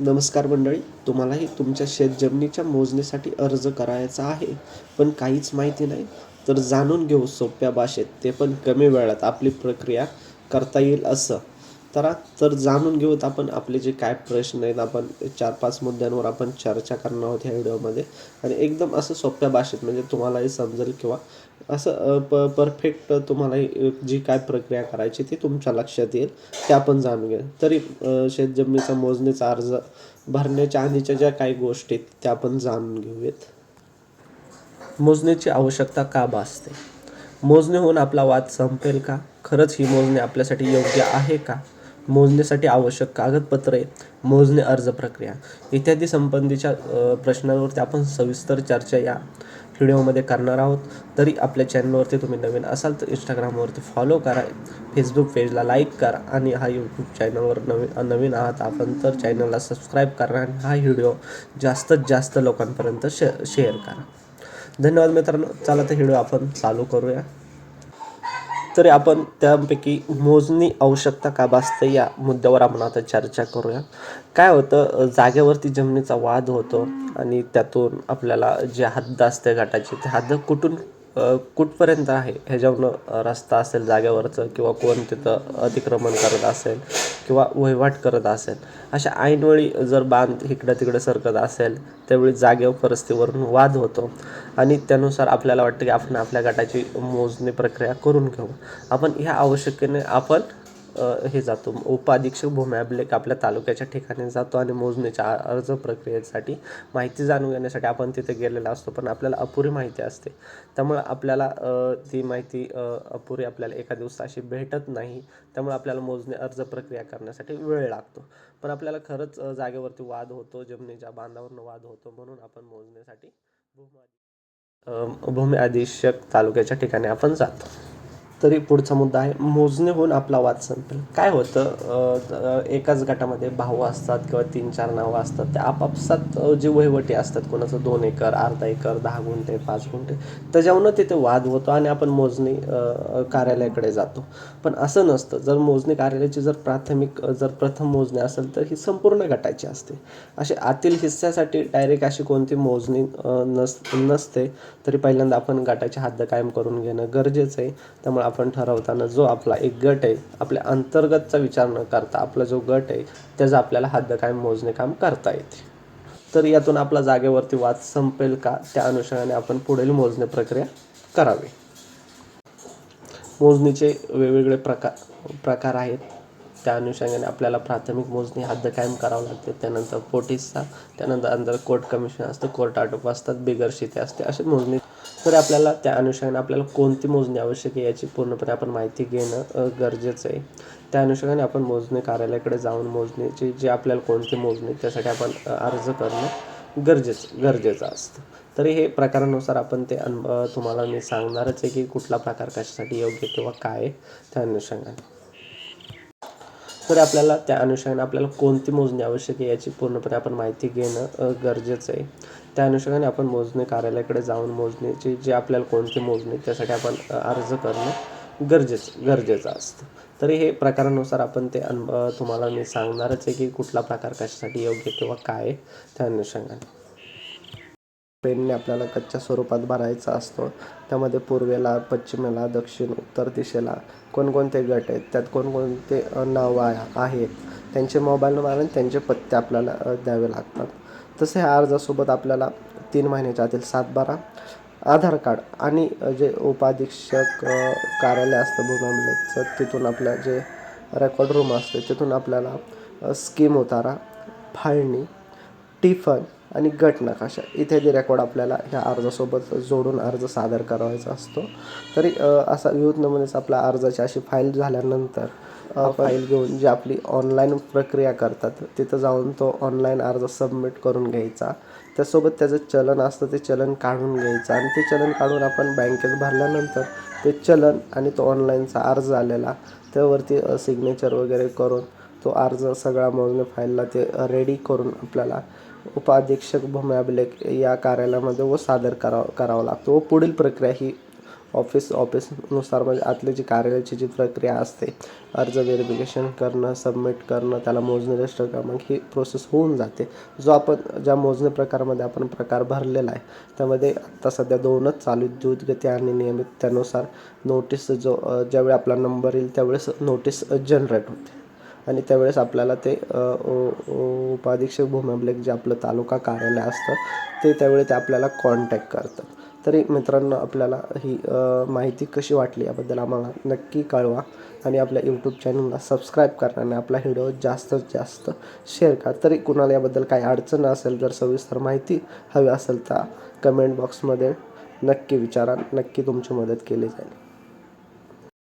नमस्कार मंडळी तुम्हालाही तुमच्या शेतजमिनीच्या मोजणीसाठी अर्ज करायचा आहे. पण काहीच माहिती नाही तर जाणून घेऊ सोप्या भाषेत. ते पण कमी वेळात आपली प्रक्रिया करता येईल असं. तर तर जाणून घेऊत आपण आपले जे काय प्रश्न आहेत आपण चार पाच मुद्द्यांवर आपण चर्चा करणार आहोत ह्या व्हिडिओमध्ये. आणि एकदम असं सोप्या भाषेत म्हणजे तुम्हालाही समजेल किंवा असं प परफेक्ट तुम्हालाही जी काय प्रक्रिया करायची ती तुमच्या लक्षात येईल. ते आपण जाणून घेऊ. तरी शेतजमिनीचा मोजणीचा अर्ज भरण्याच्या आधीच्या ज्या काही गोष्टी आहेत त्या आपण जाणून घेऊयात. मोजण्याची आवश्यकता का भासते? मोजणी होऊन आपला वाद संपेल का? खरंच ही मोजणी आपल्यासाठी योग्य आहे का? मोजणीसाठी आवश्यक कागदपत्रे मोजणी अर्ज प्रक्रिया इत्यादी संबंधीच्या प्रश्नांवरती आपण सविस्तर चर्चा या व्हिडिओमध्ये करणार आहोत. तरी आपल्या चॅनलवरती तुम्ही नवीन असाल तर इंस्टाग्रामवरती फॉलो करा फेसबुक पेजला लाईक करा आणि हा यूट्यूब चॅनलवर नवीन नवीन आहात आपण तर चॅनलला सबस्क्राईब करा आणि हा व्हिडिओ जास्तीत जास्त लोकांपर्यंत शे शेअर करा. धन्यवाद मित्रांनो. चला तर व्हिडिओ आपण चालू करूया. तरी आपण त्यापैकी मोजणी आवश्यकता का भासते या मुद्द्यावर आपण आता चर्चा करूया. काय होतं जागेवरती जमिनीचा वाद होतो आणि त्यातून आपल्याला जे हद्द असते गटाची ते हद्द कुठून कुठपर्यंत आहे? ह्याच्यावरनं रस्ता असेल जागेवरचं किंवा कोण तिथं अतिक्रमण करत असेल किंवा वहिवाट करत असेल अशा ऐनवेळी जर बांध इकडं तिकडं सरकत असेल त्यावेळी जागेवर परिस्थितीवरून वाद होतो आणि त्यानुसार आपल्याला वाटतं की आपण आपल्या गटाची मोजणी प्रक्रिया करून घेऊ. आपण ह्या आवश्यकतेने आपण हे जातो. उपाधीक्षक भूमी अभिलेख आपल्या तालुक्याच्या ठिकाणी जातो आणि मोजणीच्या अर्ज प्रक्रियेसाठी माहिती जाणून घेण्यासाठी आपण तिथे गेलेला असतो पण आपल्याला अपुरी माहिती असते. त्यामुळे आपल्याला ती माहिती अपुरी आपल्याला एका दिवसाशी भेटत नाही. त्यामुळे आपल्याला मोजणी अर्ज प्रक्रिया करण्यासाठी वेळ लागतो. पण आपल्याला खरंच जागेवरती वाद होतो जमिनीच्या बांधावरनं वाद होतो म्हणून आपण मोजण्यासाठी भूमी भूमी अधीक्षक तालुक्याच्या ठिकाणी आपण जातो. तरी पुढचा मुद्दा आहे. मोजणी होऊन आपला वाद संपेल. काय होतं? एकाच गटामध्ये भाऊ असतात किंवा तीन चार नावं असतात. त्या आपापसात जे वहिवटी असतात कोणाचं दोन एकर अर्धा एकर दहा गुंठे पाच गुंठे त्याच्यावरनं तिथे वाद होतो आणि आपण मोजणी कार्यालयाकडे जातो. पण असं नसतं. जर मोजणी कार्यालयाची जर प्राथमिक जर प्रथम मोजणी असेल तर ही संपूर्ण गटाची असते. असे आतील हिस्स्यासाठी डायरेक्ट अशी कोणती मोजणी नस नसते तरी पहिल्यांदा आपण गटाची हद्द कायम करून घेणं गरजेचं आहे. त्यामुळे आपण ठरवताना जो आपला एक गट आहे आपल्या अंतर्गतचा विचार न करता आपला जो गट आहे त्याचा आपल्याला हद्द कायम मोजणे काम करता येते. तर यातून आपला जागेवरती वाद संपेल का? त्या अनुषंगाने आपण पुढील मोजणे प्रक्रिया करावी. मोजणीचे वेगवेगळे प्रकार प्रकार आहेत. त्या अनुषंगाने आपल्याला प्राथमिक मोजणी हद्द कायम करावं लागते. त्यानंतर पोटीसचा त्यानंतर अंदर कोर्ट कमिशन असतं कोर्ट आटोप असतात बिगर शिते असते असे मोजणी तर आपल्याला त्या अनुषंगाने आपल्याला कोणती मोजणी आवश्यक आहे याची पूर्णपणे आपण माहिती घेणं गरजेचं आहे. त्या अनुषंगाने आपण मोजणी कार्यालयाकडे जाऊन मोजणीची जी आपल्याला कोणती मोजणी त्यासाठी आपण अर्ज करणं गरजेचं गरजेचं असतं. तरी हे प्रकारानुसार आपण ते अन तुम्हाला मी सांगणारच आहे की कुठला प्रकार कशासाठी योग्य किंवा काय आहे त्या अनुषंगाने. तर आपल्याला त्या अनुषंगाने आपल्याला कोणती मोजणी आवश्यक आहे याची पूर्णपणे आपण माहिती घेणं गरजेचं आहे. त्या अनुषंगाने आपण मोजणी कार्यालयाकडे जाऊन मोजणीची जे आपल्याला कोणती मोजणी त्यासाठी आपण अर्ज करणं गरजेचं गरजेचं असतं. तरी हे प्रकारानुसार आपण ते अन तुम्हाला मी सांगणारच आहे की कुठला प्रकार कशासाठी योग्य किंवा काय आहे त्या अनुषंगाने. पेनने आपल्याला कच्च्या स्वरूपात भरायचा असतो. त्यामध्ये पूर्वेला पश्चिमेला दक्षिण उत्तर दिशेला कोणकोणते गट आहेत त्यात कोणकोणते नावं आहे- आहेत. त्यांचे मोबाईल नंबर आणि त्यांचे पत्ते आपल्याला द्यावे लागतात. तसे ह्या अर्जासोबत आपल्याला तीन महिन्याच्या आतील सातबारा आधार कार्ड आणि जे उपाधीक्षक कार्यालय असतं भूमामलेचं तिथून आपल्या जे रेकॉर्ड रूम असते तिथून आपल्याला स्कीम उतारा फाळणी टिफन आणि गट नकाशा. इत्यादी रेकॉर्ड आपल्याला ह्या अर्जासोबत जोडून अर्ज सादर करावायचा असतो. तरी असा विविध नमुनेचा आपला अर्जाची अशी फाईल झाल्यानंतर फाईल घेऊन जी आपली ऑनलाईन प्रक्रिया करतात तिथं जाऊन तो ऑनलाईन अर्ज सबमिट करून घ्यायचा. त्यासोबत त्याचं चलन असतं ते चलन काढून घ्यायचं. आणि ते चलन काढून आपण बँकेत भरल्यानंतर ते चलन आणि तो ऑनलाईनचा अर्ज आलेला त्यावरती सिग्नेचर वगैरे करून तो अर्ज सगळा मोजणी फाईलला ते रेडी करून आपल्याला उपाधीक्षक भूमी अभिलेख या कार्यालयामध्ये व सादर करावं करावा लागतो. व पुढील प्रक्रिया ही ऑफिस ऑफिसनुसार म्हणजे आतले जी कार्यालयाची जी प्रक्रिया असते अर्ज व्हेरिफिकेशन करणं सबमिट करणं त्याला मोजणे रजिस्टर करणं ही प्रोसेस होऊन जाते. जो आपण ज्या मोजणे प्रकारामध्ये आपण प्रकार भरलेला आहे त्यामध्ये आत्ता सध्या दोनच चालू आहेत. द्रुतगती आणि नियमित त्यानुसार नोटीस जो ज्यावेळी आपला नंबर येईल त्यावेळेस नोटीस जनरेट होते. आणि त्यावेळेस आपल्याला ते उपाधीक्षक भूमी जे आपलं तालुका कार्यालय असतं ते त्यावेळी ते आपल्याला कॉन्टॅक्ट करतात. तरी मित्रांनो आपल्याला ही माहिती कशी वाटली याबद्दल आम्हाला नक्की कळवा. आणि आपल्या यूट्यूब चॅनलला सबस्क्राईब करा आणि आपला व्हिडिओ जास्तीत जास्त शेअर करा. तरी कुणाला याबद्दल काही अडचण असेल जर सविस्तर माहिती हवी असेल तर कमेंट बॉक्समध्ये नक्की विचारा. नक्की तुमची मदत केली जाईल.